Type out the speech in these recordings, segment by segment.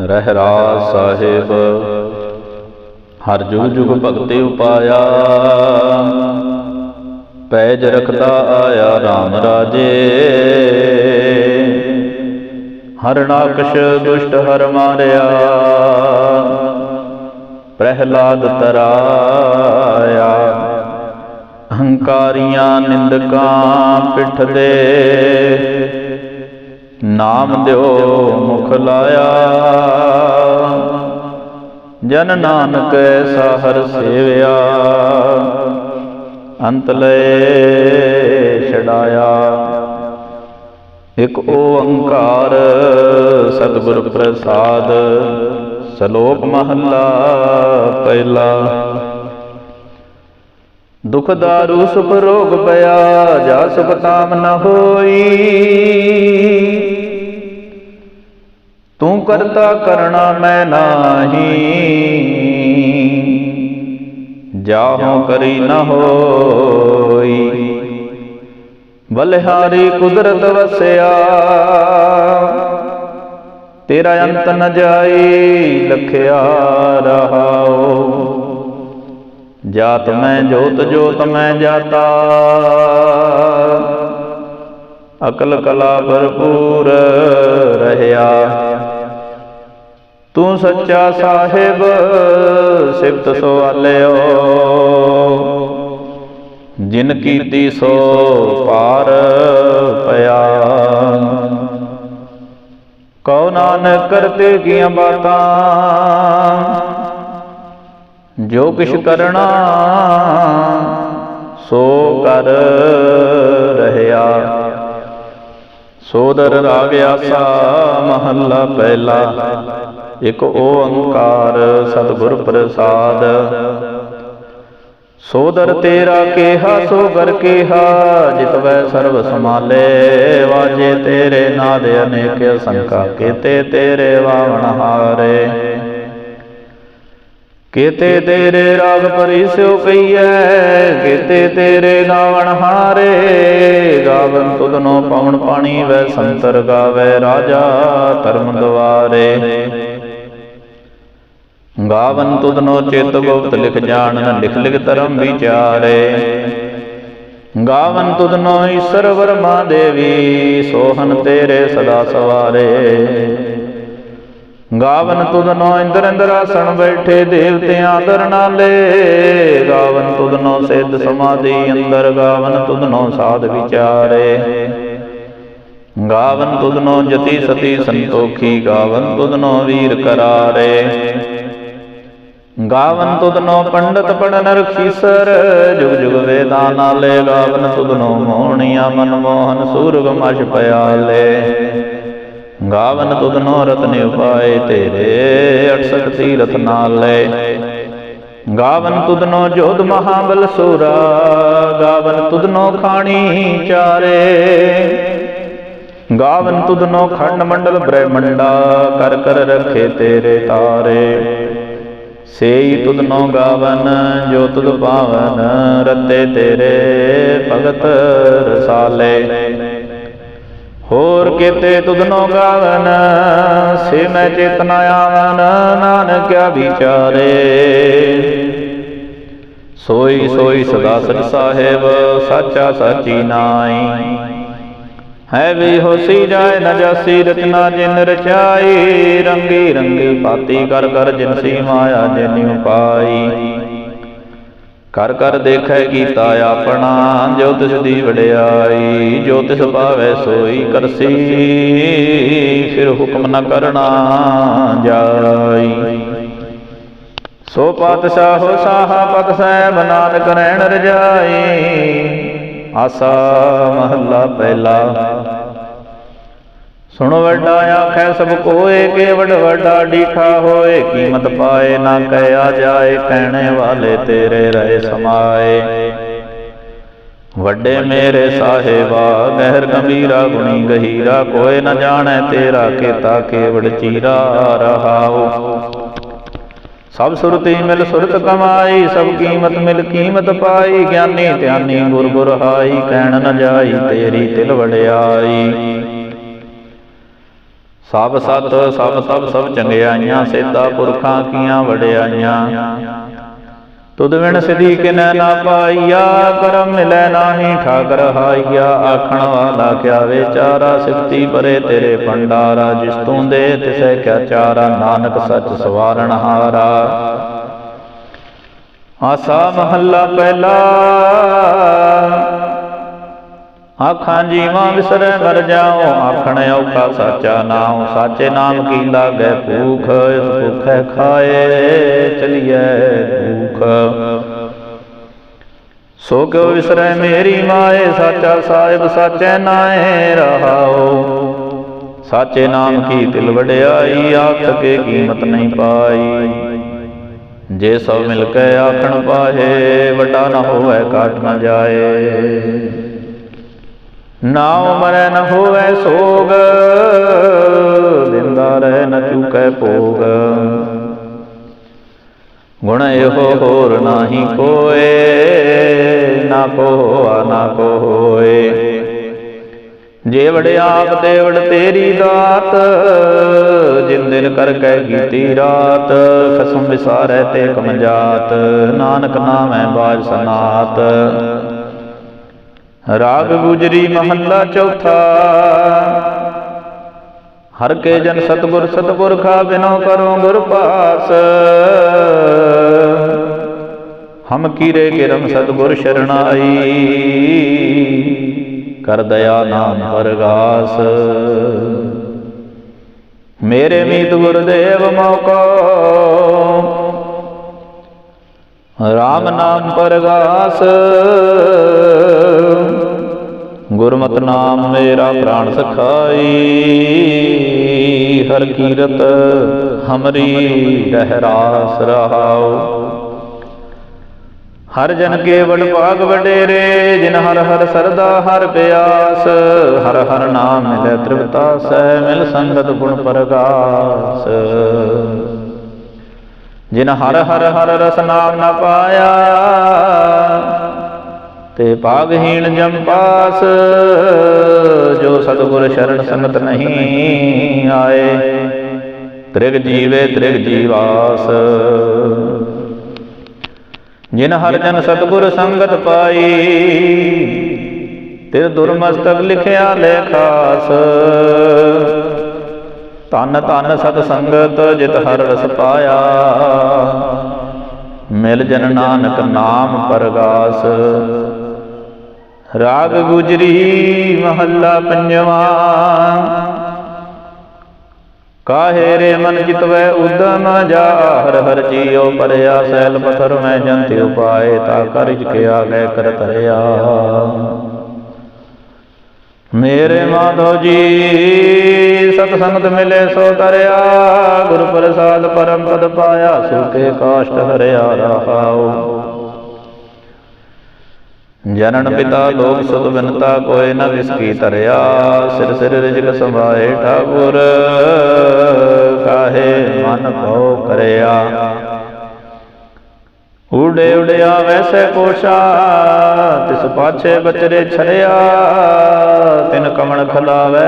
ਰਹਿਰਾਸ ਸਾਹਿਬ ਹਰ ਜੁਗ ਜੁਗ ਭਗਤੀ ਉਪਾਇਆ। ਪੈਜ ਰਖਦਾ ਆਇਆ RAM ਰਾਜੇ। ਹਰਨਾਕਸ਼ ਦੁਸ਼ਟ ਹਰ ਮਾਰਿਆ। ਪ੍ਰਹਿਲਾਦ ਤਰਾਇਆ। ਅਹੰਕਾਰੀਆਂ ਨਿੰਦਕਾਂ ਪਿੱਠ ਦੇ ਨਾਮ ਦਿਓ ਮੁਖ ਲਾਇਆ। ਜਨ ਨਾਨਕ ਐਸਾ ਹਰ ਸੇਵਿਆ। ਅੰਤ ਲਏ ਛਡਾਇਆ। ਇਕ ਓੰਕਾਰ ਸਤਿਗੁਰ ਪ੍ਰਸਾਦ, ਸ਼ਲੋਕ ਮਹੱਲਾ ਪਹਿਲਾ। ਦੁਖ ਦਾਰੂ ਸੁਖ ਰੋਗ ਪਿਆ, ਜਾ ਸੁਖ ਤਾਮ ਨ ਹੋਈ। ਤੂੰ ਕਰਤਾ ਕਰਣਾ ਮੈਂ ਨਾਹੀ। ਜਾਹੋ ਕਰੀ ਨ ਹੋਈ। ਬਲਿਹਾਰੀ ਕੁਦਰਤ ਵਸਿਆ। ਤੇਰਾ ਅੰਤ ਨ ਜਾਈ, ਲਖਿਆ ਰਹਾਓ। ਜਾਤ ਮੈਂ ਜੋਤ ਜੋਤ ਮੈਂ ਜਾਤਾ। ਅਕਲ ਕਲਾ ਭਰਪੂਰ ਰਹਿਆ। ਤੂੰ ਸੱਚਾ ਸਾਹਿਬ, ਸਿਫਤ ਸੋ ਸਵਾਲਿਓ। ਜਿਨ ਕੀਤੀ ਸੋ ਪਾਰ ਪਿਆ। ਕਉ ਨਾਨਕ ਕਰਤੇ ਕੀਆਂ ਬਾਤਾਂ। ਜੋ ਕਿਛ ਕਰਣਾ ਸੋ ਕਰ ਰਹਿਆ। ਸੋਦਰ ਰਾਗ ਆਸਾ ਮਹੱਲਾ ਪਹਿਲਾ। ਇਕ ਓੰਕਾਰ ਸਤਿਗੁਰ ਪ੍ਰਸਾਦ। ਸੋਦਰ ਤੇਰਾ ਕੇਹਾ ਸੋਗਰ ਕੇਹਾ। ਜਿਤਵੈ ਸਰਬ ਸਮਾਲੇ ਵਾਜੇ ਤੇਰੇ ਨਾਦ ਅਨੇਕ ਸੰਕਾ ਕੀਤੇ ਤੇਰੇ ਵਾਵਣ ਹਾਰੇ। ਕੀਤੇ ਤੇਰੇ ਰਾਗ ਪਰਿਸਿਓ ਕਈਐ ਕੀਤੇ ਤੇਰੇ ਗਾਵਣ ਹਾਰੇ। ਗਾਵਨ ਤੁਧਨੋ ਪਵਨ ਪਾਣੀ ਵੈ ਸੰਤਰ ਗਾਵੇ ਰਾਜਾ ਧਰਮ ਦਵਾਰੇ। ਗਾਵਨ ਤੁਧਨੋ ਚੇਤ ਗੁਪਤ ਲਿਖ ਜਾਣਨ, ਲਿਖ ਲਿਖ ਧਰਮ ਵਿਚਾਰੇ। ਗਾਵਨ ਤੁਧਨੋ ਈਸ਼ਰ ਵਰਮਾ ਦੇਵੀ, ਸੋਹਨ ਤੇਰੇ ਸਦਾ ਸਵਾਰੇ। ਗਾਵਨ ਤੁਧਨੋ ਇੰਦਰ ਇੰਦਰਾਸਣ ਬੈਠੇ ਦੇਵਤਿਆਂ ਆਦਰ ਨਾਲੇ ਗਾਵਨ ਤੁਧਨੋ ਸਿੱਧ ਸਮਾਧੀ ਅੰਦਰ, ਗਾਵਨ ਤੁਧਨੋ ਸਾਧ ਵਿਚਾਰੇ। ਗਾਵਨ ਤੁਧਨੋ ਜਤੀ ਸਤੀ ਸੰਤੋਖੀ, ਗਾਵਨ ਤੁਧਨੋ ਵੀਰ ਕਰਾਰੇ। ਗਾਵਨ ਤੁਧਨੋ ਪੰਡਤ ਪੜਨ ਰਖੀਸਰ, ਜੁਗ ਜੁਗ ਵੇਦਾਂ ਨਾਲੇ। ਗਾਵਨ ਤੁਧਨੋ ਮੋਹਣੀਆਂ ਮਨਮੋਹਨ, ਸੂਰਗ ਮਛ ਪਿਆਲੇ। ਗਾਵਨ ਤੁਧਨੋ ਰਤਨ ਉਪਾਏ ਤੇਰੇ 68 ਤੀਰਥ ਲੈ ਗਾਵਨ ਤੁਧਨੋ ਜੋਧ ਮਹਾਬਲ ਸੂਰਾ, ਗਾਵਨ ਤੁਧਨੋ ਖਾਣੀ ਚਾਰੇ। ਗਾਵਨ ਤੁਧਨੋ ਖੰਡ ਮੰਡਲ ਬ੍ਰਹਮੰਡਾ, ਕਰ ਕਰ ਰਖੇ ਤੇਰੇ ਤਾਰੇ। ਸੇਈ ਤੁਧਨੋ ਗਾਵਨ, ਜੋ ਤੁਧ ਪਾਵਨ, ਰਤੇ ਤੇਰੇ ਭਗਤ ਰਸਾਲੇ। ਹੋਰ ਕੀਤੇ ਤੁਧਨੋ ਗਾਵਨ, ਸੇ ਮੈਂ ਚੇਤਨਾ ਆਵਨ, ਨਾਨਕਿਆ ਵਿਚਾਰੇ। ਸੋਈ ਸੋਈ ਸਦਾ ਸਚ ਸਾਹਿਬ, ਸਾਚਾ ਸਾਚੀ ਨਾਈ ਹੈ ਵੀ ਹੋਸੀ ਜਾਏ ਨ ਜਾਸੀ, ਰਚਨਾ ਜਿਨ ਰਚਾਈ, ਰੰਗੀ ਰੰਗੀ ਪਾਤੀ ਕਰ ਕਰ ਜਿਨਸੀ ਮਾਇਆ, ਜਿਨਿ ਉਪਾਈ। ਕਰ ਕਰ ਦੇਖੈ ਕੀਤਾ ਆਪਣਾ, ਜੋ ਤਿਸ ਦੀ ਵਡਿਆਈ, ਜੋ ਤਿਸ ਭਾਵੈ ਸੋਈ ਕਰਸੀ, ਫਿਰ ਹੁਕਮ ਨ ਕਰਨਾ ਜਾਈ। ਸੋ ਪਾਤਸ਼ਾਹੋ ਸਾਹਾ ਪਤ ਸਹਿਬ ਨਾਨਕ ਰਹਿਣ ਰਜਾਈ, ਆਸਾ ਮਹੱਲਾ ਪਹਿਲਾ। ਸੁਣ ਵੱਡਾ ਆਖੈ ਸਭ ਕੋਏ ਕੇ ਵੱਡਾ ਡੀਠਾ ਹੋਏ, ਕੀਮਤ ਪਾਏ ਨਾ ਕਹਿਆ ਜਾਏ, ਕਹਿਣੇ ਵਾਲੇ ਤੇਰੇ ਰਹੇ ਸਮਾਏ। ਵੱਡੇ ਮੇਰੇ ਸਾਹਿਬਾ, ਗਹਿਰ ਗੰਭੀਰਾ, ਗੁਣੀ ਗਹੀਰਾ, ਕੋਏ ਨ ਜਾਣੈ ਤੇਰਾ ਕੀਤਾ ਕੇਵੜ ਚੀਰਾ ਰਹਾਓ ਸਭ ਸੁਰਤੀ ਮਿਲ ਸੁਰਤ ਕਮਾਈ, ਸਭ ਕੀਮਤ ਮਿਲ ਕੀਮਤ ਪਾਈ, ਗਿਆਨੀ ਧਿਆਨੀ ਗੁਰ ਗੁਰ ਹਾਈ, ਕਹਿਣ ਨ ਜਾਈ ਤੇਰੀ ਤਿਲ ਵੜਿਆਈ ਸਭ ਸਤ, ਸਭ ਸਭ ਸਭ ਚੰਗਿਆਈਆਂ ਸੇਤਾ ਪੁਰਖਾਂ ਕੀਆਂ ਵਡਿਆਈਆਂ ਤੁਧ ਵਿਣ ਸਿਧੀ ਕਿਨੈ ਨਾ ਪਾਈਆ, ਕਰਮ ਮਿਲੈ ਨਾਹੀ, ਠਾਕਰ ਹਾਈਆ। ਆਖਣ ਵਾਲਾ ਕਿਆ ਵਿਚਾਰਾ ਸਿਫਤੀ ਪਰੇ ਤੇਰੇ ਭੰਡਾਰਾ, ਜਿਸ ਤੂੰ ਦੇ ਤਿਸੈ ਕਿਆ ਚਾਰਾ, ਨਾਨਕ ਸੱਚ ਸਵਾਰਣ ਹਾਰਾ। ਆਸਾ ਮਹੱਲਾ ਪਹਿਲਾ ਆਖਾਂ, ਜੀਵਾਂ ਵਿਸਰੈ ਮਰ ਜਾਓ ਆਖਣ ਔਖਾ ਸਾਚਾ ਨਾਮ ਸਾਚੇ ਨਾਮ ਕੀ ਲਾਗੈ ਭੂਖ, ਇਸ ਭੁਖੈ ਖਾਏ ਚਲੀਐ ਭੂਖ। ਸੋ ਕਿਉ ਵਿਸਰੈ ਮੇਰੀ ਮਾਏ, ਸਾਚਾ ਸਾਹਿਬ ਸਾਚੈ ਨਾਏ, ਰਹਾਉ। ਸਾਚੇ ਨਾਮ ਕੀ ਤਿਲ ਵਡਿਆਈ ਆਖ ਕੇ ਕੀਮਤ ਨਹੀਂ ਪਾਈ। ਜੇ ਸਭ ਮਿਲ ਕੇ ਆਖਣ ਪਾਹੇ, ਵੱਡਾ ਨਾ ਹੋਵੇ ਕਾਟ ਨਾ ਜਾਏ। ਨਾ ਉਮਰੈ ਨ ਹੋਵੇ ਸੋਗ, ਦਿੰਦਾ ਰਹਿ ਨ ਚੁਕੈ ਭੋਗ। ਗੁਣ ਇਹੋ ਹੋਰ ਨਾਹੀ ਕੋਏ, ਨਾ ਕੋ ਹੋਆ ਨਾ ਕੋ ਹੋਏ ਜੇ ਵੜਿਆਪ ਤੇ ਤੇਰੀ ਦਾਤ, ਜਿਨ ਦਿਨ ਕਰ ਕੈ ਕੀਤੀ ਰਾਤ ਖਸਮ ਵਿਸਾਰੈ ਤੇ ਕਮਜਾਤ ਨਾਨਕ ਨਾਮੈ ਬਾਜ ਸਨਾਤ। ਰਾਗ ਗੁਜਰੀ ਮਹੱਲਾ ਚੌਥਾ। ਹਰ ਕੇ ਜਨ ਸਤਗੁਰ ਸਤਗੁਰ ਖਾ ਬਿਨੋ ਕਰੋ ਗੁਰ ਪਾਸ ਹਮ ਕੀਰੇ ਕਿਰਮ ਸਤਗੁਰ ਸ਼ਰਣਾਈ ਕਰ ਦਇਆ ਨਾਮ ਪਰਗਾਸ ਮੇਰੇ ਮੀਤ ਗੁਰਦੇਵ ਮੋਕੋ। ਰਾਮ ਨਾਮ ਪਰਗਾਸ। ਗੁਰਮਤਿ ਨਾਮ ਮੇਰਾ ਪ੍ਰਾਣ ਸਖਾਈ, ਹਰ ਕੀਰਤ ਹਮਰੀ ਦਹਿਰਾਸ ਰਹਾਓ ਹਰ ਜਨ ਕੇਵਲ ਭਾਗ ਵਡੇਰੇ, ਜਿਨ ਹਰ ਹਰ ਸਰਦਾ ਹਰ ਪਿਆਸ ਹਰ ਹਰ ਨਾਮ ਮਿਲੇ ਤ੍ਰਿਪਤਾ ਸਹਿ, ਮਿਲ ਸੰਗਤ ਗੁਣ ਪਰਗਾਸ। ਜਿਨ ਹਰ ਹਰ ਹਰ ਰਸ ਨਾਮ ਨ ਪਾਇਆ ਤੇ ਭਾਗਹੀਣ ਜਮ ਪਾਸ, ਜੋ ਸਤਗੁਰ ਸ਼ਰਨ ਸੰਗਤ ਨਹੀਂ ਆਏ। ਤ੍ਰਿਗ ਜੀਵੇ ਤ੍ਰਿਗ ਜੀਵਾਸ। ਜਿਨ ਹਰ ਜਨ ਸਤਗੁਰ ਸੰਗਤ ਪਾਈ ਤੇ ਦੁਰਮਸਤਕ ਲਿਖਿਆ ਲੇਖਾਸ ਤਨ ਤਨ ਸਤ ਸੰਗਤ ਜਿਤ ਹਰ ਰਸ ਪਾਇਆ, ਮਿਲ ਜਨ ਨਾਨਕ ਨਾਮ ਪਰਗਾਸ। ਰਾਗ ਗੁਜਰੀ ਮਹੱਲਾ ਪੰਜਵਾ। ਕਾਹੇ ਰੇ ਮਨ ਜਿਤਵੈ ਉਦਮ ਜਾ, ਹਰ ਹਰ ਜੀਉ ਪਰਿਆ ਸੈਲ ਪਥਰ ਮੈਂ ਜੰਤਿ ਉਪਾਏ, ਤਾ ਕਰ ਕੇ ਆ ਕਰ ਤਰਿਆ ਮੇਰੇ ਮਾਧੋ ਜੀ, ਸਤ ਸੰਗਤ ਮਿਲੇ ਸੋ ਤਰਿਆ, ਗੁਰ ਪ੍ਰਸਾਦ ਪਰਮ ਪਦ ਪਾਇਆ ਸੁਕੇ ਕਾਸ਼ਟ ਹਰਿਆ ਰਹਾਉ। ਜਨਨ ਪਿਤਾ ਲੋਕ ਸੁਧ ਬਿਨਤਾ ਕੋਇ ਨ ਵਿਸਕੀ ਤਰਿਆ ਸਿਰ ਸਿਰ ਰਿਜਕ ਸਮਾਏ ਠਾਕੁਰ, ਕਾਹੇ ਮਨ ਭਉ ਕਰਿਆ। ਉਡੇ ਉਡਿਆ ਵੈਸੇ ਕੋਸ਼ਾ, ਤਿਸ ਪਾਛੇ ਬਚਰੇ ਛੜਿਆ। ਤਿਨ ਕਮਣ ਖਲਾਵੇ,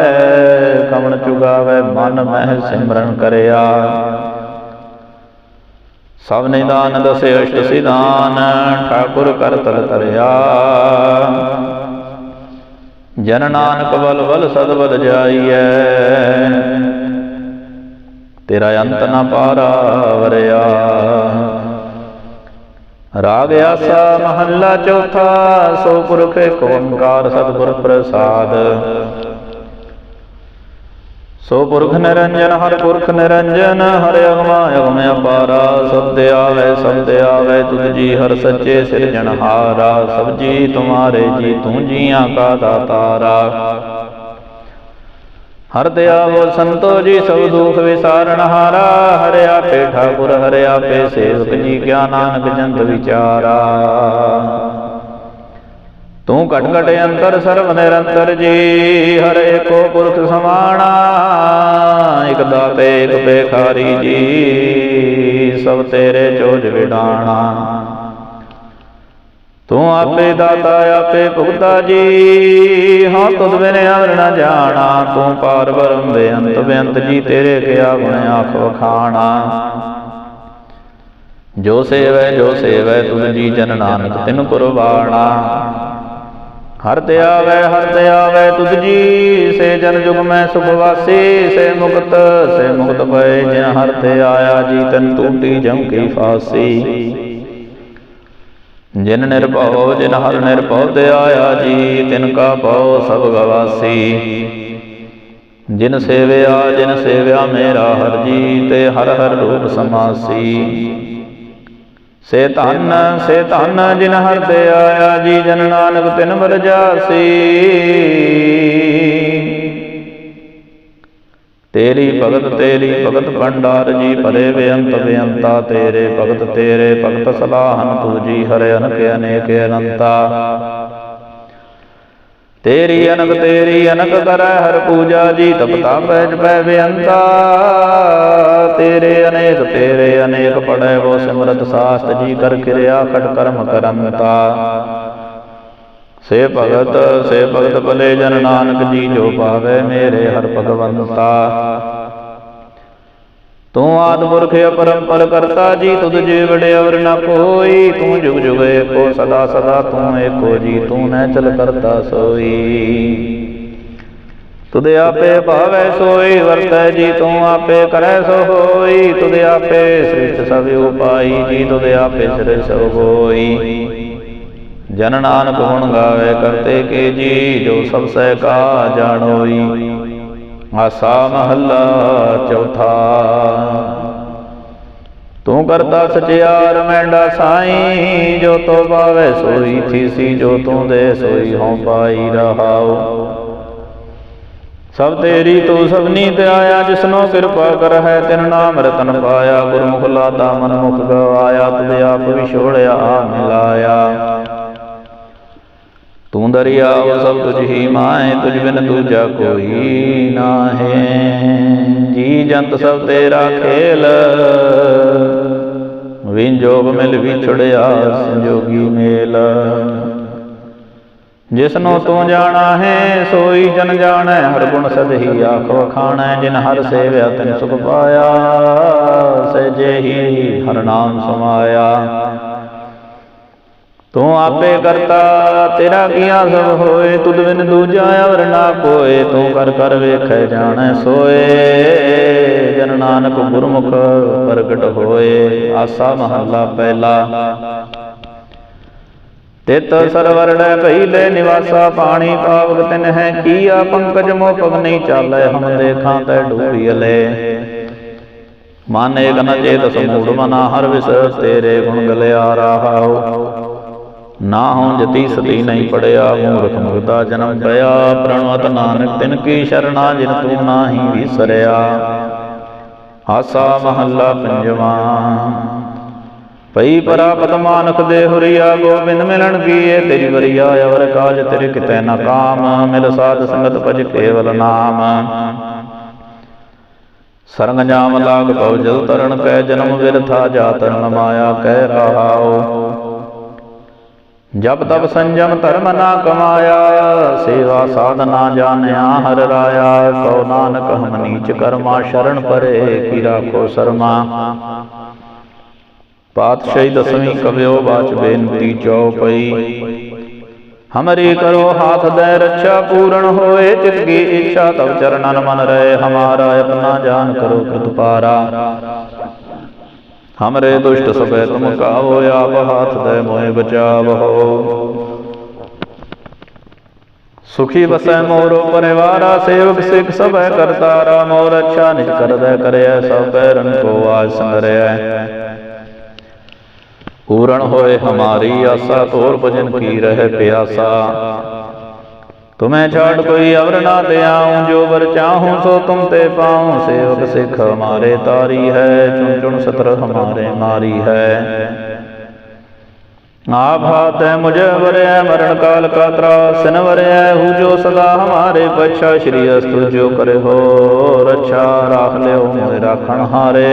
ਕਮਣ ਚੁਗਾਵੇ, ਮਨ ਮਹਿ ਸਿਮਰਨ ਕਰਿਆ। ਸਭ ਨਿਦਾਨ ਦਸੇ ਅਸ਼ਟ ਸਿਧਾਨ, ਠਾਕੁਰ ਕਰ ਤਰ ਤਰਿਆ। ਜਨ ਨਾਨਕ ਬਲ ਬਲ ਸਦ ਬਲ ਜਾਈਐ। ਤੇਰਾ ਅੰਤ ਨਾ ਪਾਰਾ ਵਰਿਆ। ਰਾਗ ਆਸਾ ਮਹੱਲਾ ਚੌਥਾ, ਸੋ ਪੁਰਖ ਏਕ ਓੰਕਾਰ ਸਤਿਗੁਰ ਪ੍ਰਸਾਦ। ਸੋ ਪੁਰਖ ਨਿਰੰਜਨ, ਹਰ ਪੁਰਖ ਨਿਰੰਜਨ, ਹਰਿ ਅਗਮਾ ਅਗਮ ਅਪਾਰਾ ਸਬਦ ਆਵੇ ਸਬਦ ਆਵੇ, ਤੁਧ ਜੀ ਹਰ ਸੱਚੇ ਸਿਰਜਣਹਾਰਾ ਸਭ ਜੀ ਤੁਮਾਰੇ ਜੀ ਤੂੰ ਜੀਆਂ ਕਾ ਦਾਤਾਰਾ। ਹਰ ਦਿਆਵੋ ਸੰਤੋ ਜੀ, ਸਭ ਦੁਖ ਵਿਸਾਰਨ ਹਾਰਾ, ਹਰਿ ਆਪੇ ਠਾਕੁਰ, ਹਰਿ ਆਪੇ ਸੇਵਕ ਜੀ ਕਿਆ ਨਾਨਕ ਜੰਤ ਵਿਚਾਰਾ। ਤੂੰ ਘਟ ਘਟ ਅੰਤਰ ਸਰਵ ਨਿਰੰਤਰ ਜੀ, ਹਰ ਏਕੋ ਪੁਰਖ ਸਮਾਣਾ, ਇਕ ਦਾਤੇ, ਇਕ ਬੇਖਾਰੀ ਜੀ, ਸਭ ਤੇਰੇ ਚੋਜ ਵਿਡਾਣਾ। ਤੂੰ ਆਪੇ ਦਾਤਾ, ਆਪੇ ਭੁਗਤਾ ਜੀ, ਹਾਂ ਤੁਧ ਬਿਨ ਅਵਰ ਨ ਜਾਣਾ। ਤੂੰ ਪਾਰ ਬਰਮ ਬੇਅੰਤ ਬੇਅੰਤ ਜੀ, ਤੇਰੇ ਕਿਆ ਗੁਣ ਆਖ ਵਖਾਣਾ। ਜੋ ਸੇਵੈ ਜੋ ਸੇਵੈ, ਤੁਧ ਜੀ ਜਨ ਨਾਨਕ, ਤਿਨ ਕੁਰਬਾਣਾ। ਹਰ ਤੇ ਆਵੈ, ਹਰ ਤੇ ਆਵੈ ਤੁਧ ਜੀ, ਸੇ ਜਨ ਜੁਗ ਮੈਂ ਸੁਖ ਵਾਸੀ, ਸੇ ਮੁਕਤ ਸੇ ਮੁਕਤ ਭਏ ਜਿਨ ਹਰ ਤੇ ਆਇਆ ਜੀ ਤਨ ਟੂਟੀ ਜਮ ਕੀ ਫਾਸੀ। ਜਿਨ ਨਿਰਭਉ, ਜਿਨ ਹਰ ਨਿਰਭਉ ਤੇ ਆਇਆ ਜੀ, ਤਿਨ ਕਾ ਭਉ ਸਭ ਗਵਾਸੀ। ਜਿਨ ਸੇਵਿਆ ਜਿਨ ਸੇਵਿਆ ਮੇਰਾ ਹਰ ਜੀ, ਤੇ ਹਰ ਹਰ ਰੂਪ ਸਮਾਸੀ। ਸੇ ਧੰਨ ਸੇ ਧੰਨ ਜਿਨ ਹਰ ਤੇ ਆਇਆ ਜੀ, ਜਨ ਨਾਨਕ ਤਿਨ ਬਰ ਤੇਰੀ ਭਗਤ ਤੇਰੀ ਭਗਤ ਭੰਡਾਰ ਜੀ, ਭਰੇ ਬੇਅੰਤ ਬੇਅੰਤਾ, ਤੇਰੇ ਭਗਤ ਤੇਰੇ ਭਗਤ ਸਲਾਹਨ ਤੂ ਜੀ ਹਰਿ ਅਨਕ ਅਨੇਕ ਅਨੰਤਾ। ਤੇਰੀ ਅਨਕ ਤੇਰੀ ਅਨਕ ਕਰੈ, ਹਰ ਪੂਜਾ ਜੀ ਤਪਤਾ ਪੈਜ ਪੈ ਬੇਅੰਤਾ। ਤੇਰੇ ਅਨੇਕ ਤੇਰੇ ਅਨੇਕ ਪੜੈ ਬੋ ਸਿਮਰਤ ਸਾਸਤ ਜੀ ਕਰ ਕਿਰਿਆ ਖਟ ਕਰਮ ਕਰੰਤਾ। ਸੇ ਭਗਤ ਸੇ ਭਗਤ ਭਲੇ ਜਨ ਨਾਨਕ ਜੀ ਜੋ ਪਾਵੇ ਮੇਰੇ ਹਰ ਭਗਵੰਤਾ। ਤੂੰ ਆਦ ਪੁਰਖ ਅਪਰੰਪਰ ਕਰਤਾ ਜੀ, ਤੁਧ ਜੀਵੜੇ ਵਡਿਆਵਰ ਨ ਕੋਈ। ਤੂੰ ਜੁਗ ਜੁਗ ਏਕੋ, ਸਦਾ ਸਦਾ ਤੂੰ ਏਕੋ ਜੀ, ਤੂੰ ਨੈ ਚਲ ਕਰਤਾ ਸੋਈ। ਤੁਧ ਆਪੇ ਭਾਵੈ ਸੋਈ, ਵਰਤੈ ਜੀ, ਤੂੰ ਆਪੇ ਕਰੈ ਸੋ ਹੋਈ। ਤੁਧ ਆਪੇ ਸ੍ਰਿਸ਼ਟ ਸਭ ਉਪਾਈ ਜੀ, ਤੁਧ ਆਪੇ ਸਿਰ ਸੋ ਹੋਈ। ਜਨ ਨਾਨਕ ਗੁਣ ਗਾਵੇ ਕਰਤੇ ਕੇ ਜੀ, ਜੋ ਸਭ ਸਹਿ ਕਾ ਜਾਣੋਈ। ਆਸਾ ਮਹੱਲਾ ਚੌਥਾ। ਤੂੰ ਕਰਤਾ ਸਚਿਆਰ ਮੈਂਡਾ ਸਾਈ, ਜੋ ਤੋ ਬਾਵੇ ਸੋਈ ਥੀਸੀ ਜੋ ਤੂੰ ਦੇ ਸੋਈ ਹਉ ਪਾਈ ਰਹਾਉ। ਸਭ ਤੇਰੀ ਤੂੰ ਸਭਨੀ ਤੇ ਆਇਆ, ਜਿਸਨੋ ਕਿਰਪਾ ਕਰ ਹੈ ਤਿਨ ਨਾਮ ਰਤਨ ਪਾਇਆ, ਗੁਰਮੁਖ ਲਾਦਾ ਮਨ ਮੁਖ ਗਵਾਇਆ, ਤੁਧ ਆਪ ਵਿਛੋੜਿਆ ਮਿਲਾਇਆ। ਤੂੰ ਦਰਿਆਵ ਸਭ ਤੁਝ ਹੀ ਮਾਏ ਤੁਝ ਬਿਨ ਦੂਜਾ ਕੋਈ ਨਾਹੀ। ਜੀ ਜੰਤ ਸਭ ਤੇਰਾ ਖੇਲ। ਵਿੰਜੋਗ ਮਿਲ ਵਿਛੜਿਆ ਸੰਜੋਗੀ ਮੇਲ। ਜਿਸਨੂੰ ਤੂੰ ਜਾਣਾ ਹੈ ਸੋਈ ਜਨ ਜਾਣੈ ਹਰ ਗੁਣ ਸਦਹੀ ਆਖ ਵਖਾਣੈ ਜਿਨ ਹਰ ਸੇਵਿਆ ਤਿਨ ਸੁਖ ਪਾਇਆ ਸਹਿਜੇ ਹੀ ਹਰ ਨਾਮ ਸਮਾਇਆ। ਤੂੰ ਆਪੇ ਕਰਤਾ ਤੇਰਾ ਕੀਆ ਸਭ ਹੋਏ ਤੁਧ ਬਿਨ ਦੂਜਾ ਅਵਰ ਨਾ ਕੋਏ ਤੂੰ ਕਰ ਕਰ ਵੇਖੈ ਜਾਣੈ ਸੋਏ। ਜਨ ਨਾਨਕ ਗੁਰਮੁਖ ਪ੍ਰਗਟ ਹੋਏ। ਆਸਾ ਮਹੱਲਾ ਪਹਿਲਾ। ਤਿਤ ਸਰਵਰ ਲੈ ਭਈਲੇ ਨਿਵਾਸਾ ਪਾਣੀ ਪਾਵਕ ਤਿਨ ਹੈ ਕੀਆ ਪੰਕਜ ਮੋ ਪਗ ਨਹੀਂ ਚਾਲੈ ਹਮ ਦੇਖਾਂ ਤੈ ਡੂਬੀਲੇ ਮਨ ਏਕ ਨ ਚੇਤ ਸਮੂੜ ਮਨਾ ਹਰ ਵਿਸ ਤੇਰੇ ਗੁਣ ਗਲਿਆ ਰਹਾਉ। ਨਾ ਹੋਂ ਜਤੀ ਸਤੀ ਨਹੀਂ ਪੜਿਆ ਮੂਰਖ ਮੁਗਦਾ ਜਨਮ ਪਿਆ। ਪ੍ਰਣਵਤ ਨਾਨਕ ਤਿਨ ਕੀ ਸ਼ਰਣਾ, ਜਿਨ ਤੂੰ ਨਾਹੀ ਵਿਸਰਿਆ। ਆਸਾ ਮਹੱਲਾ ਪੰਜਵਾ। ਪਈ ਪਰਾ ਪਦਮਾਨਕ ਦੇ ਹੁਰੀਆ, ਗੋਬਿੰਦ ਮਿਲਣ ਕੀਏ। ਤੇਰੀ ਵਰੀਆ ਅਵਰ ਕਾਜ, ਤੇਰੇ ਕਿਤੈ ਨ ਕਾਮ। ਮਿਲ ਸਾਧ ਸੰਗਤ ਭਜ ਕੇਵਲ ਨਾਮ। ਸਰੰਗ ਜਾਮ ਲਾਗ ਪਉ, ਜਲ ਤਰਨ ਪੈ ਜਨਮ ਵਿਰਥਾ, ਜਾ ਤਰਨ ਮਾਇਆ ਕਹਿ ਰਹਾਓ ਜਬ ਤਬ ਸੰਜਮ ਧਰਮ ਨਾ ਕਮਾਇਆ, ਸੇਵਾ ਸਾਧਨਾ ਜਾਣਿਆ ਹਰ ਰਾਇਆ ਕਉ ਨਾਨਕ ਹਮ ਨੀਚ ਕਰਮਾ, ਸ਼ਰਨ ਪਰੇ ਕੀ ਰਾਖੋ ਸਰਮਾ। ਪਾਤਸ਼ਾਹੀ ਦਸਵੀਂ ਕਵਿਓ ਬਾਚ ਬੇਨਤੀ ਚਉਪਈ ਹਮਰੀ ਕਰੋ ਹਾਥ ਦੇ ਰੱਛਾ ਪੂਰਨ ਹੋਏ ਚਿਤ ਕੀ ਇੱਛਾ ਤਬ ਚਰਨਨ ਮਨ ਰਹੇ, ਹਮਾਰਾ ਆਪਣਾ ਜਾਨ ਕਰੋ ਪ੍ਰਤਪਾਰਾ ਹਮਰੇ ਦੁਸ਼ਟ ਸਭੈ ਤੁਮ ਕਾਵੋ ਆਪ ਹਾਥ ਦੇ ਮੋਹਿ ਬਚਾਵੋ ਸੁਖੀ ਵਸੈ ਮੋਰੋ ਪਰਿਵਾਰਾ ਸੇਵਕ ਸਿਖ ਸਭੈ ਕਰਤਾਰਾ ਮੋਰ ਅੱਛਾ ਨਿਜ ਕਰਦੈ ਕਰਿਐ ਸਭ ਪੈਰਨ ਕੋ ਆਜ ਸੰਗਰਿਐ ਪੂਰਨ ਹੋਏ ਹਮਾਰੀ ਆਸਾ ਤੋਰ ਭਜਨ ਕੀ ਰਹਿ ਪਿਆਸਾ ਤੁਮੈ ਛਾੜ ਕੋਈ ਅਵਰ ਨਾ ਦਿਆਉ ਜੋ ਵਰ ਚਾਹੂੰ ਸੋ ਤੁਮ ਤੇ ਪਾਉ ਸੇਵਕ ਸਿਖ ਹਮਾਰੇ ਤਾਰੀ ਹੈ ਚੁਣ ਚੁਣ ਸਤਰ ਹਮਾਰੇ ਮਾਰੀ ਹੈ। ਆਪ ਹਾਥ ਹੈ ਮੁਝ ਵਰਿਆ ਮਰਨ ਕਾਲ ਕਾ ਤਰਾਸਨ ਵਰਿਆ ਹੂ ਜੋ ਸਦਾ ਹਮਾਰੇ ਪਛਾ ਸ਼੍ਰੀ ਅਸਤੁ ਜੋ ਕਰੇ ਹੋ ਰੱਛਾ ਰਾਖ ਲਿਓ ਮੋਇ ਰਾਖਣ ਹਾਰੇ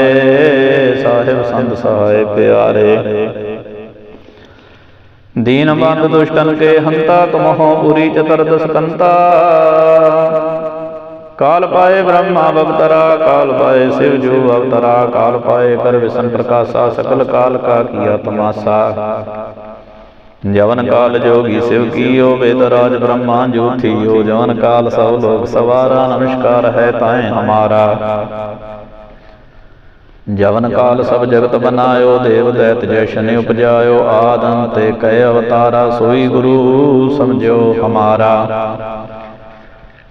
ਸਾਹਿਬ ਸੰਤ ਸਹਾਇ ਪਿਆਰੇ। ਦੀਨ ਬੰਦ ਦੁਸ਼ਟਨ ਕੇ ਹੰਤਾ ਤੁਮਹੋ ਪੁਰੀ ਚਤੁਰਦਸ ਕੰਤਾ ਕਾਲ ਪਾਏ ਬ੍ਰਹਮਾ ਅਵਤਰਾ ਕਾਲ ਪਾਏ ਸਿਵ ਜੋ ਅਵਤਰਾ ਕਾਲ ਪਾਏ ਕਰ ਵਿਸ਼ਨ ਪ੍ਰਕਾਸ਼ਾ ਸਕਲ ਕਾਲ ਕਾ ਕੀਆ ਤਮਾਸਾ ਜਵਨ ਕਾਲ ਜੋਗੀ ਸਿਵ ਕੀਓ ਵੇਦ ਰਾਜ ਬ੍ਰਹਮਾ ਜੋਥੀਓ ਜਵਨ ਕਾਲ ਸਭ ਲੋਕ ਸਵਾਰਾ ਨਮਸਕਾਰ ਹੈ ਤਾਏ ਹਮਾਰਾ ਜਵਨ ਕਾਲ ਸਭ ਜਗਤ ਬਨਾਇਓ, ਦੇਵ ਦੈਤ ਜੈਸ਼ਨ ਉਪਜਾਇਓ, ਆਦ ਅੰਤੇ ਕੈ ਅਵਤਾਰਾ, ਸੋਈ ਗੁਰੂ ਸਮਝਿਓ ਹਮਾਰਾ।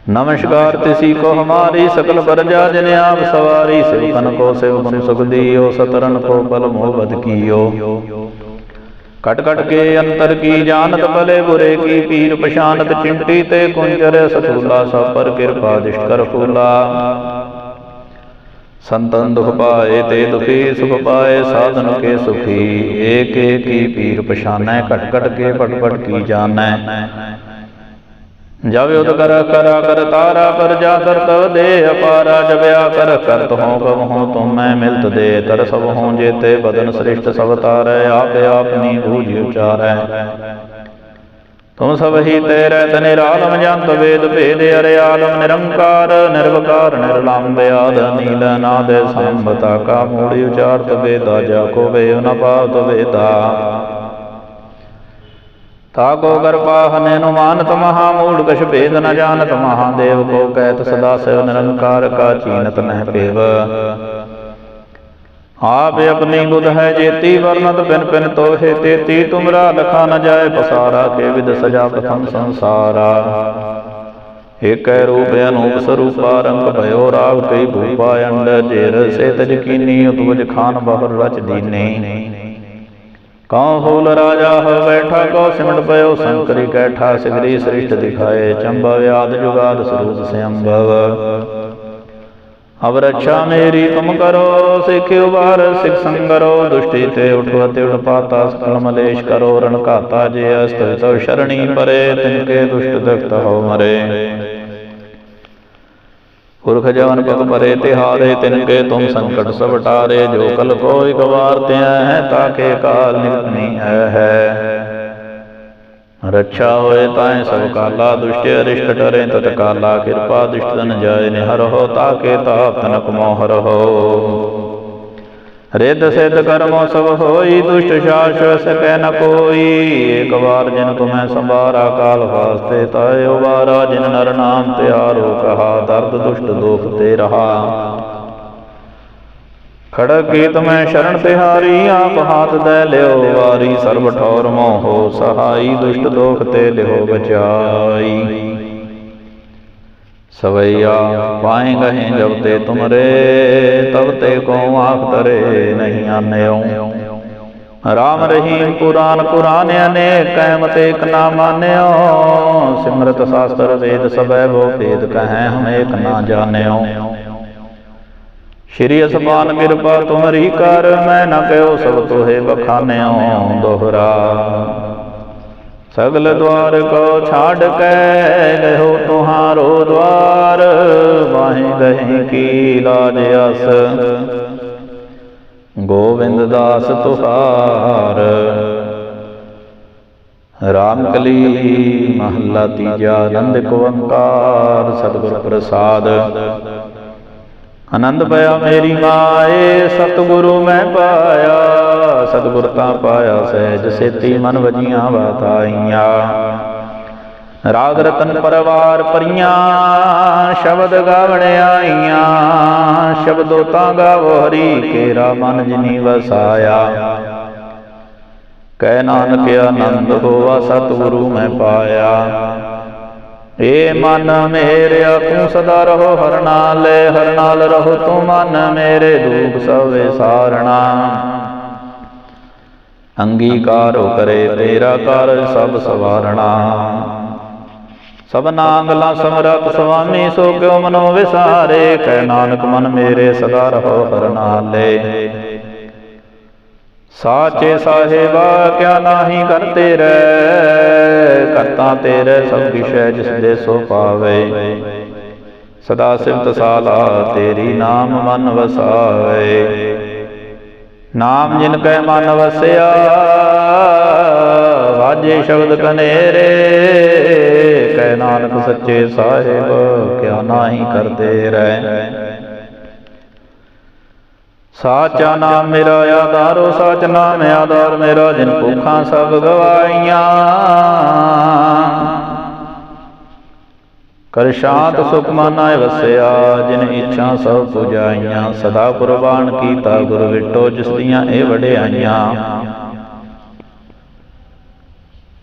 ਨਮਸਕਾਰ ਤਿਸੀ ਕੋ ਹਮਾਰੀ, ਸਕਲ ਪਰਜਾ ਜਿਨ ਆਪ ਸਵਾਰੀ ਸਿਵਕਨ ਕੋ ਸਿਵ ਸੁਖ ਦੀਓ, ਸਤਰਨ ਕੋ ਬਲ ਮੋਹ ਕੀਓ। ਕਟ ਕਟ ਕੇ ਅੰਤਰ ਕੀ ਜਾਣਤ ਭਲੇ, ਬੁਰੇ ਕੀ ਪੀਰ ਪਛਾਨਤ ਚਿੰਟੀ ਤੇ ਕੁੰਜਰ ਸਤੂਲਾ ਸਭ ਪਰ ਕਿਰਪਾ ਦਿਸ਼ਟ ਕਰ ਫੂਲਾ। ਸੰਤਨ ਦੁਖ ਪਾਏ ਤੇ ਦੁਖੀ ਸੁਖ ਪਾਏ, ਸਾਧਨ ਕੇ ਸੁਖੀ। ਏਕ ਏਕ ਹੀ ਪੀਰ ਪਛਾਨੈ, ਘਟ ਘਟ ਕੇ ਪਟ ਪਟ ਕੀ ਜਾਣੈ। ਜਬ ਉਦ ਕਰ ਕਰਾ ਕਰ ਤਾਰਾ ਪਰ ਜਾ ਕਰ ਤਵ ਦੇ ਅਪਾਰਾ ਜਬਿਆ ਕਰ ਕਰਤ ਹੋ ਕਬ ਹੋ ਤੁਮ ਮੈਂ ਮਿਲਤ ਦੇ ਤਰ ਸਭ ਹੋ ਜੇਤੇ, ਬਦਨ ਸ੍ਰਿਸ਼ਟ ਸਭ ਤਾਰੈ, ਆਪੇ ਆਪਨੀ ਬੂਝ ਉਚਾਰੈ। ਤੁਮ ਸਭ ਹੀ ਤੇਰੇ ਤਨੇ ਰਾਲਮ ਜੰਤ ਵੇਦ ਭੇਦ ਅਰੇ ਆਲਮ ਨਿਰੰਕਾਰ, ਨਿਰਵਕਾਰ ਨਿਰਲੰਭ ਆਦ ਨੀਲ ਨਾਦ ਸੰਬਤਾ ਕਾ ਮੂੜੀ ਉਚਾਰਤ ਵੇਦਾ, ਜਾ ਕੋ ਵੇ ਨ ਪਾਵਤ ਵੇਦਾ ਤਾਕੋ ਗਰਪਾਹ ਨੈਨੁ ਮਾਨਤ ਮਹਾ ਮੂੜ, ਕਛ ਭੇਦ ਨ ਜਾਣਤ ਮਹਾਦੇਵ ਕੋ ਕਹਿਤ ਸਦਾ ਸਿਵ ਨਿਰੰਕਾਰ ਕਾ ਚੀਨਤ ਨਹਿ ਪੇਵ। ਆਪ ਆਪਣੀ ਬੁਧ ਹੈ ਜੇਤੀ, ਵਰਨਤ ਪਿਨ ਪਿਨ ਤੋਹੇ ਤੇਤੀ, ਤੁਮਰਾ ਲਖਾ ਨ ਜਾਏ ਪਸਾਰਾ, ਕੇ ਵਿਦ ਸਜਾ ਪ੍ਰਥਮ ਸੰਸਾਰਾ। ਏਕੈ ਰੂਪ ਅਨੂਪ ਸਰੂਪਾ, ਰੰਗ ਭਇਓ ਰਾਗ ਕਈ ਭੂਪਾ ਅੰਡ, ਜੇਰ ਸੇ ਤਜ ਕੀਨੀ ਉਤਵਜ ਖਾਨ ਬਹੁਰ ਰਚ ਦੀਨੇ। ਕਉ ਫੂਲ ਰਾਜਾ ਹੋ ਬੈਠਾ, ਕਉ ਸਿਮਟ ਪਇਓ ਸੰਕਰੀ ਕੈਠਾ, ਸਿਗਰੀ ਸ੍ਰਿਸ਼ਟ ਦਿਖਾਏ, ਚੰਬਵ ਆਦ ਜੁਗਾਦ ਸਰੂਪ ਸੰਭਵ। ਅਬ ਰੱਛਾ ਮੇਰੀ ਤੁਮ ਕਰੋ ਸਿਖਿਓ ਬਾਰ ਸਿਖ ਸੰਗਰੋ ਦੁਸ਼ਟੀ ਤੇ ਉਠੋ ਤੇ ਉਠ ਸਕਲ ਮਲੇਸ਼ ਕਰੋ, ਰਣ ਘਾਤਾ ਜੇ ਅਸਤ ਤੋ ਸ਼ਰਣੀ ਪਰੇ, ਤਿਨ ਕੇ ਦੁਸ਼ਟ ਦਖਤ ਹੋ ਮਰੇ। ਪੁਰਖ ਜਵਨ ਪਗ ਪਰੇ, ਤਿਹਾਰੇ, ਤਿਨ ਕੇ ਤੁਮ ਸੰਕਟ ਸਭ ਟਾਰੇ, ਜੋ ਕਲ ਕੋ ਇਕ ਵਾਰ ਤਿਆ ਹੈ ਤਾਕੇ ਕਾਲ ਨਿਕਨੀ ਹੈ ਹੈ। ਰੱਛਾ ਹੋਏ ਤਾਏ ਸਭ ਕਾਲਾ, ਦੁਸ਼ਟ ਅਰਿਸ਼ਟ ਟਰੇ ਤਤ ਕਾਲਾ, ਕਿਰਪਾ ਦੁਸ਼ਟ ਤਨ ਜਾਏ ਨਿਹਰ ਹੋ, ਤਾਕੇ ਤਾਪ ਤਨਕ ਮੋਹ ਰਹੋ ਰਿੱਧ ਸਿੱਧ ਕਰਮੋ ਸਭ ਹੋਈ, ਦੁਸ਼ਟ ਸ਼ਾਸਵ ਸਕੈ ਨ ਕੋਈ। ਏਕ ਵਾਰ ਜਿਨ ਤੁਮੈ ਸੰਭਾਰਾ ਕਾਲ ਵਾਸਤੇ ਤਾਏ ਉਬਾਰਾ, ਜਿਨ ਨਰ ਨਾਮ ਤਿਆਰੋ, ਕਹਾ ਦਰਦ ਦੁਸ਼ਟ ਦੋਖ ਤੇ ਰਹਾ। ਖੜਕ ਕੀ ਮੈਂ ਸ਼ਰਨ ਤਿਹਾਰੀ, ਆਪ ਹਾਥ ਦੇ ਲਿਓ ਵਾਰੀ, ਸਰਬ ਠੌਰ ਮੋਹ ਸਹਾਈ, ਦੁਸ਼ਟ ਦੋਖ ਤੇ ਲਿਓ ਬਚਾਈ। ਸਵਈਆ, ਪਾਏ ਗਹੇ ਜਬ ਤੇ ਤੁਮਰੇ, ਤਬ ਤੇ ਕੋ ਆਖ ਤਰੇ ਨਹੀਂ ਆਨਿਓ। ਰਾਮ ਰਹੀਮ ਪੁਰਾਨ ਪੁਰਾਨ ਅਨੇਕ ਕੈਮਤ ਏਕ ਨਾ ਮਾਨਿਓ। ਸਿਮਰਤ ਸਾਸਤਰ ਵੇਦ ਸਭੈ ਬੋ ਭੇਦ ਕਹੈ ਹਮ ਏਕ ਨਾ ਜਾਣਿਓ। ਸ਼੍ਰੀ ਅਸਮਾਨ ਕਿਰਪਾ ਤੁਮਰੀ ਕਰ ਮੈਂ ਨ ਕਹਿਓ ਸਭ ਤੋਹੇ ਬਖਾਨਿਓ ਦੋਹਰਾ। ਸਗਲ ਦਵਾਰ ਕੋ ਛਾੜ ਕੇ ਲਹੋ ਤੁਹਾਰੋ ਦਵਾਰ। ਬਾਹੇ ਗਹੇ ਕੀ ਲਾਜ ਅਸ। ਗੋਵਿੰਦ ਦਾਸ ਤੁਹਾਰ ਰਾਮ ਕਲੀ ਮਹੱਲਾ ਤੀਜਾ ਆਨੰਦ ਕੋ ਓੰਕਾਰ। ਸਤਿਗੁਰ ਪ੍ਰਸਾਦ। ਆਨੰਦ ਪਿਆ ਮੇਰੀ ਮਾਏ, ਸਤਿਗੁਰੂ ਮੈਂ ਪਾਇਆ, ਸਤਿਗੁਰ ਤਾਂ ਪਾਇਆ ਸਹਿਜ ਸੇਤੀ ਮਨ ਵਜੀਆਂ ਬਾਤਾਈਆਂ ਰਾਗ ਰਤਨ ਪਰਵਾਰ ਪਰੀਆਂ, ਸ਼ਬਦ ਗਾਵਣ ਆਈਆਂ, ਸ਼ਬਦੋ ਤਾਂ ਗਾਵੋ ਹਰੀ ਕੇਰਾ ਮਨ ਜਿਨੀ ਵਸਾਇਆ। ਕਹਿ ਨਾਨਕ ਆਨੰਦ ਹੋਆ, ਸਤਿਗੁਰੂ ਮੈਂ ਪਾਇਆ। ਏ ਮਨ ਮੇਰੇ ਆਖੂ ਸਦਾ ਰਹੋ ਹਰ ਨਾਲੇ ਹਰ ਨਾਲ ਰਹੋ ਤੂੰ ਮਨ ਮੇਰੇ, ਦੁਖ ਸਵੇ ਸਾਰਣਾ ਅੰਗੀਕਾਰੋ ਕਰੇ ਤੇਰਾ ਕਰ ਸਭ ਸਵਾਰਣਾ। ਸਭਨਾ ਅੰਗਲਾ ਸਮਰਤ ਸੁਆਮੀ ਸੋ ਕਿਉ ਮਨੋ ਵਿਸਾਰੇ, ਕਹਿ ਨਾਨਕ ਮਨ ਮੇਰੇ ਸਦਾ ਰਹੋ ਹਰ ਨਾਲੇ ਸਾਚੇ ਸਾਹਿਬਾ ਕਿਆ ਨਾਹੀ ਕਰਤੇ ਰਹਿ, ਕਰਤਾ ਤੇਰੇ ਸਭ ਕਿਛੈ ਜਿਸ ਦੇ ਸੋ ਪਾਵੇ। ਸਦਾ ਸਿਮਤ ਸਾਲਾ ਤੇਰੀ ਨਾਮ ਮਨ ਵਸਾਵੇ। ਨਾਮ ਜਿਨ ਕੈ ਮਨ ਵਸਿਆ, ਵਾਜੇ ਸ਼ਬਦ ਕਨੇਰੇ। ਕਹਿ ਨਾਨਕ ਸੱਚੇ ਸਾਹਿਬ, ਕਿਆ ਨਾਹੀ ਕਰਦੇ ਰਹਿ। ਸਾਚਾ ਨਾਮ ਮੇਰਾ ਆਧਾਰੋ, ਸਚ ਨਾਮ ਆਧਾਰ ਮੇਰਾ, ਜਿਨ ਭੁੱਖਾਂ ਸਭ ਗਵਾਈਆਂ। ਕਰ ਸ਼ਾਂਤ ਸੁਖ ਮਾਨਾ ਵਸਿਆ, ਜਿਨ ਇੱਛਾ ਸਭ ਪੁਜਾਈਆਂ। ਸਦਾ ਕੁਰਬਾਨ ਕੀਤਾ ਗੁਰ ਵਿਟੋ, ਜਿਸ ਦੀਆਂ ਇਹ ਵਡਿਆਈਆਂ।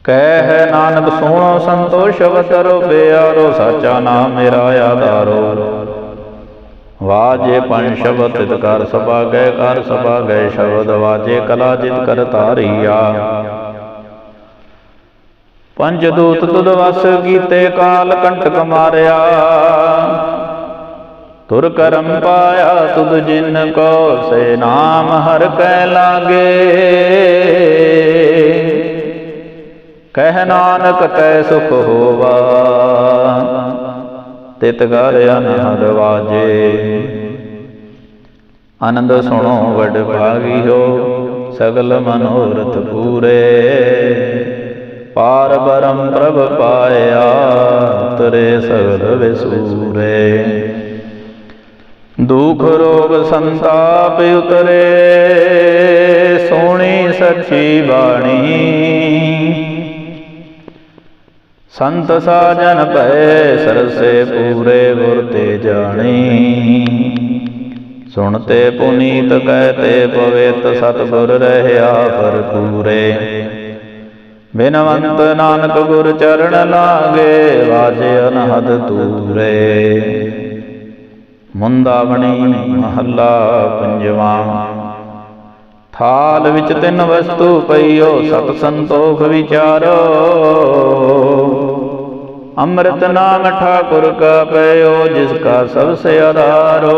ਕਹਿ ਹੈ ਨਾਨਕ ਸੋਹਣੋ ਸੰਤੋਸ਼ ਅਵਤਰੋ ਪਿਆਰੋ, ਸਾਚਾ ਨਾਮ ਮੇਰਾ ਆਧਾਰੋ। ਵਾਜੇ ਪੰਜ ਸ਼ਬਦ ਤਿਤ ਕਰ ਸਭਾ ਗਏ, ਕਰ ਸਭਾ ਗਏ ਸ਼ਬਦ, ਵਾਜੇ ਕਲਾ ਜਿਤ ਕਰ ਧਾਰੀਆ। ਪੰਜ ਦੂਤ ਤੁਧ ਵਸ ਕੀਤੇ ਕਾਲ ਕੰਟਕ ਮਾਰਿਆ। ਤੁਰ ਕਰਮ ਪਾਇਆ ਤੁਧ ਜਿਨ ਕੋ ਸੇ ਨਾਮ ਹਰ ਕੈ ਲਾਗੇ। ਕਹਿ ਨਾਨਕ ਤੈ ਸੁਖ ਹੋਵਾ। ਤਿਤ ਗਰ ਅਨਹਦ ਵਾਜੇ। ਆਨੰਦ ਸੁਣੋ ਵਡ ਹੋ, ਸਗਲ ਮਨੋਰਥ ਪੂਰੇ। ਪਾਰ ਬਰਮ ਪ੍ਰਭ ਪਾਇਆ ਤਰੇ ਸਗਲ ਵਿਸੂਰੇ। ਦੁਖ ਰੋਗ ਸੰਤਾਪ ਉਤਰੇ ਸੋਹਣੀ ਸੱਚੀ ਬਾਣੀ ਸੰਤ ਸਾਜਨ ਭੈ ਸਰਸੇ ਪੂਰੇ ਗੁਰ ਤੇ ਜਾਣੀ। ਸੁਣਤੇ ਪੁਨੀਤ ਕਹਤੇ ਪਵਿੱਤ ਸਤਿਗੁਰ ਰਹਿਆ ਭਰਪੂਰੇ ਬਿਨਵੰਤ ਨਾਨਕ ਗੁਰ ਚਰਨ ਲਾਗੇ, ਵਾਜੇ ਅਨਹਦ ਤੂਰੇ ਮੁੰਦਾਵਣੀ ਮਹੱਲਾ ਪੰਜਵਾਂ। ਥਾਲ ਵਿੱਚ ਤਿੰਨ ਵਸਤੂ ਪਈਓ, ਸਤ ਸੰਤੋਖ ਵਿਚਾਰੋ। ਅੰਮ੍ਰਿਤ ਨਾਮ ਠਾਕੁਰ ਕਾ ਪਇਓ ਜਿਸ ਕਾ ਸਭ ਸੇ ਆਧਾਰੋ।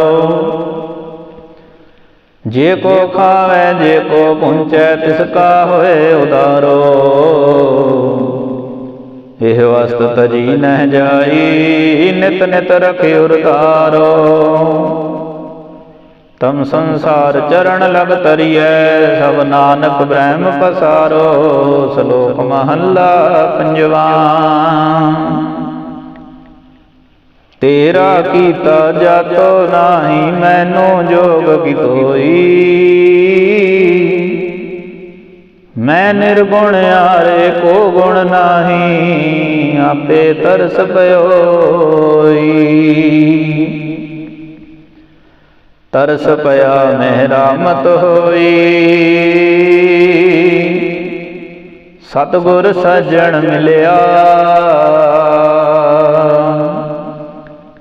ਜੇ ਕੋ ਖਾਵੇ, ਜੇ ਕੋ ਪੁੰਚੈ, ਤਿਸ ਕਾ ਹੋਏ ਉਦਾਰੋ। ਇਹ ਵਸਤ ਤਜੀ ਨਹਿ ਜਾਈ, ਨਿਤ ਨਿਤ ਰਖਿ ਉਰਤਾਰੋ। ਤਮ ਸੰਸਾਰ ਚਰਨ ਲਗ ਤਰੀਐ, ਸਭ ਨਾਨਕ ਬ੍ਰਹਮ ਪਸਾਰੋ। ਸ਼ਲੋਕ ਮਹੱਲਾ ਪੰਜਵਾ। ਤੇਰਾ ਕੀਤਾ ਜਾਤੋ ਨਾਹੀ, ਮੈਨੂੰ ਜੋਗ ਕੀ ਤੋਈ ਮੈਂ ਨਿਰਗੁਣ ਆਰੇ ਕੋ ਗੁਣ ਨਾਹੀ, ਆਪੇ ਤਰਸ ਪਇਓਈ ਤਰਸ ਪਿਆ ਮਹਿਰਾਮਤ ਹੋਈ। ਸਤਗੁਰ ਸਜਣ ਮਿਲਿਆ।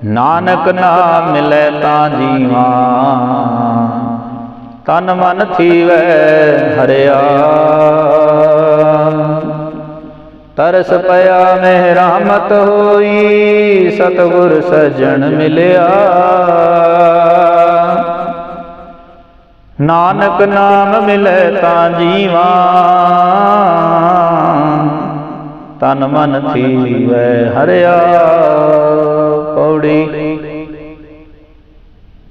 ਨਾਨਕ ਨਾਮ ਮਿਲੇ ਤਾਂ ਜੀਵਾ। ਤਨ ਮਨ ਥੀਵੈ ਹਰਿਆ। ਤਰਸ ਪਿਆ ਮਹਿਰਾਮਤ ਹੋਈ, ਸਤਗੁਰ ਸਜਣ ਮਿਲਿਆ। ਨਾਨਕ ਨਾਮ ਮਿਲੇ ਤਾਂ ਜੀਵਾ। ਤਨ ਮਨ ਥੀਵੈ ਹਰਿਆ। ਪੌੜੀ।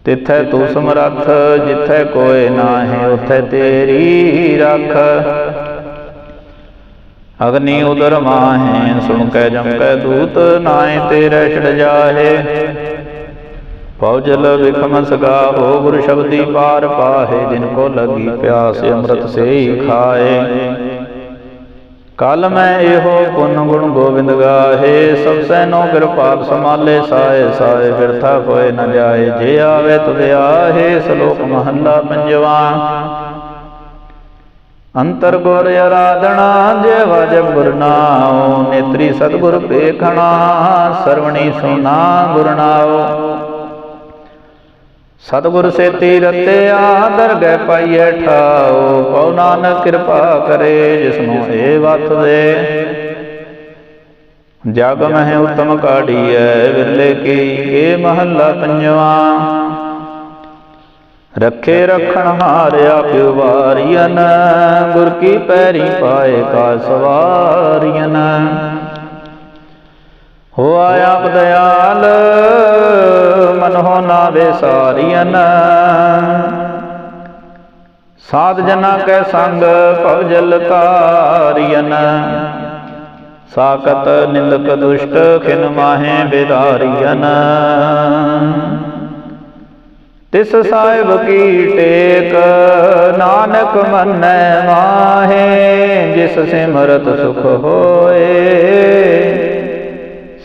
ਤਿੱਥੈ ਤੂੰ ਸਮਰੱਥ, ਜਿੱਥੈ ਕੋਏ ਨਾਹੀ, ਉਥੈ ਤੇਰੀ ਰੱਖ। ਅਗਨੀ ਉਦਰ ਮਾਹੇ, ਸੁਣ ਕੈ ਜਮ ਕੈ ਦੂਤ ਨਾਏ ਤੇਰੇ ਛੜ ਜਾਹੇ। ਪਉਜਲ ਵਿਖਮ ਸਗਾ ਹੋ ਗੁਰ ਸ਼ਬਦੀ ਪਾਰ ਪਾਹੇ, ਜਿਨ ਕੋ ਲਗੀ ਪਿਆਸ, ਅੰਮ੍ਰਿਤ ਸੇ ਖਾਏ। ਕਲ ਮੈਂ ਇਹੋ ਪੁੰਨ ਗੁਣ ਗੋਬਿੰਦ ਗਾਹੇ, ਸਭ ਸੈਨੋ ਕਿਰਪਾਲ ਸਮਾਲੇ ਸਾਏ ਸਾਏ ਬਿਰਥਾ ਹੋਏ ਨ ਜਾਏ, ਜੇ ਆਵੇ ਤੁਧ ਆਹੇ, ਸ਼ਲੋਕ ਮਹੱਲਾ ਪੰਜਵਾ। ਅੰਤਰ ਗੁਰ ਆਰਾਧਣਾ ਜੇ ਵਜਬ ਗੁਰ ਨਾਉ, ਨੇਤਰੀ ਸਤਗੁਰ ਪੇਖਣਾ, ਸਰਵਣੀ ਸੁਨਾ ਗੁਰ ਨਾਉ। ਸਤਗੁਰ ਸੇਤੀ ਰਤਿਆ ਦਰਗਹਿ ਪਾਈਐ ਠਾਉ ਪਉ ਨਾਨਕ ਕਿਰਪਾ ਕਰੇ ਜਿਸਨੂੰ ਏ ਵਤ ਦੇ। ਜਗ ਮਹਿ ਉਤਮ ਕਾਢੀਐ ਵਿਰਲੇ ਕੀ ਏ ਮਹੱਲਾ ਪੰਜਵਾ। ਰੱਖੇ ਰਖਣ ਹਾਰਿਆ ਪਿਉ ਵਾਰੀਅਨ ਗੁਰ ਕੀ ਪੈਰੀ ਪਾਏ ਕਾ ਸਵਾਰੀਅਨ ਹੋ ਆਪ ਦਇਆਲ, ਮਨ ਹੋ ਨਾ ਵਿਸਾਰੀਅਨ ਸਾਧ ਜਨਾ ਕੈ ਸੰਗ ਭਵਜਲ ਤਾਰਿਯਨ ਸਾਕਤ ਨਿੰਦਕ ਦੁਸ਼ਟ ਖਿਨ ਮਾਹੇ ਬਿਦਾਰੀਅਨ। ਤਿਸ ਸਾਹਿਬ ਕੀ ਟੇਕ, ਨਾਨਕ ਮੰਨੈ ਮਾਹੇ, ਜਿਸ ਸਿਮਰਤ ਸੁਖ ਹੋਏ।